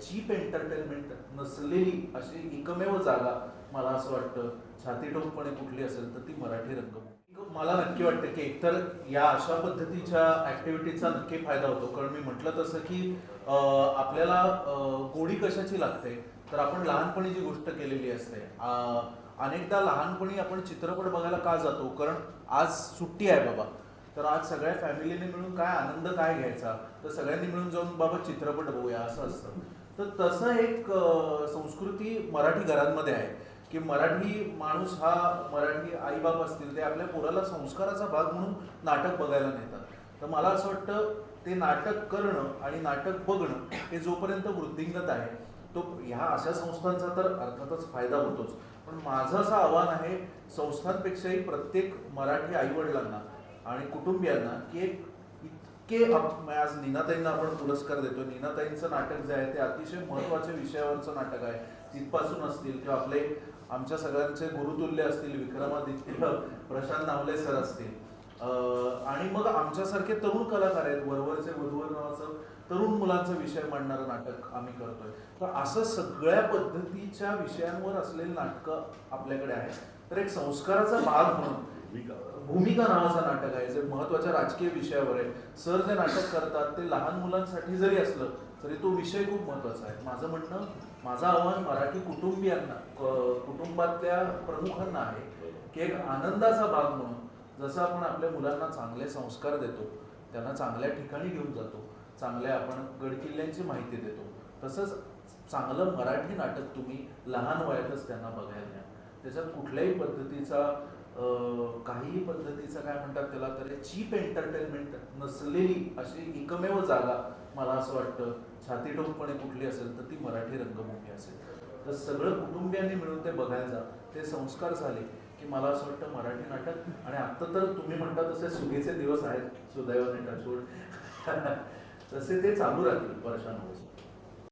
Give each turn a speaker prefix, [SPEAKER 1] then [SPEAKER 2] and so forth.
[SPEAKER 1] Chip entertainment नसलेली अशी एकमेव जागा मला असं वाटतं. छातीटोकपणे कुठली असेल तर ती मराठी रंगभूमी मला नक्की वाटतं की एकतर या अशा पद्धतीच्या ॲक्टिव्हिटीचा नक्की फायदा होतो. कारण मी म्हटलं तसं की आपल्याला गोडी कशाची लागते? तर आपण लहानपणी जी गोष्ट केलेली असते अनेकदा लहानपणी आपण चित्रपट बघायला का जातो? कारण आज सुट्टी आहे बाबा. तर आज सगळ्या फॅमिलीने मिळून काय आनंद काय घ्यायचा? तर सगळ्यांनी मिळून जाऊन बाबा चित्रपट बघूया असं असतं. तर तसं एक संस्कृती मराठी घरांमध्ये आहे की मराठी माणूस हा मराठी आईबाप असतील ते आपल्या पोराला संस्काराचा भाग म्हणून नाटक बघायला नेतात. तर मला असं वाटतं ते नाटक करणं आणि नाटक बघणं हे जोपर्यंत वृद्धिंगत आहे तो ह्या अशा संस्थांचा तर अर्थातच फायदा होतोच. पण माझं असं आव्हान आहे संस्थांपेक्षाही प्रत्येक मराठी आईवडिलांना आणि कुटुंबियांना की एक इतके आज नीनाताईंना आपण पुरस्कार देतो नीनाताईंचं नाटक जे आहे ते अतिशय महत्त्वाच्या विषयावरचं नाटक आहे. तिथपासून असतील किंवा आपले आमच्या सगळ्यांचे गुरुतुल्य असतील विक्रमादित्य प्रशांत नावले सर असतील. आणि मग आमच्यासारखे तरुण कलाकार आहेत. वरवरचे वधूवर नावाचं तरुण मुलांचा विषय मांडणारं नाटक आम्ही करतोय. तर असं सगळ्या पद्धतीच्या विषयांवर असलेली नाटकं आपल्याकडे आहेत. तर एक संस्काराचा भाग म्हणून भूमिका नावाचं नाटक आहे. जे महत्त्वाच्या राजकीय विषयावर आहे. सर जे नाटक करतात ते लहान मुलांसाठी जरी असलं तरी तो विषय खूप महत्त्वाचा आहे. माझं म्हणणं माझं आव्हान मराठी कुटुंबियांना कुटुंबातल्या प्रमुखांना आहे की एक आनंदाचा भाग म्हणून जसं आपण आपल्या मुलांना चांगले संस्कार देतो त्यांना चांगल्या ठिकाणी घेऊन जातो चांगल्या आपण गडकिल्ल्यांची माहिती देतो तसंच चांगलं मराठी नाटक तुम्ही लहान वयातच त्यांना बघायला द्या. त्याच्यात कुठल्याही पद्धतीचा काहीही पद्धतीचं काय म्हणतात त्याला तर चीप एंटरटेनमेंट नसलेली अशी एकमेव जागा मला असं वाटतं. छाती ठोकपणे कुठली असेल तर ती मराठी रंगभूमी असेल. तर सगळं कुटुंबियांनी मिळून ते बघायचा जा. ते संस्कार झाले की मला असं वाटतं मराठी नाटक आणि आत्ता तर तुम्ही म्हणता तसे सुगीचे दिवस आहेत सुदैवाने टचवूड तसे ते चालू राहतील वर्षानुवर्ष.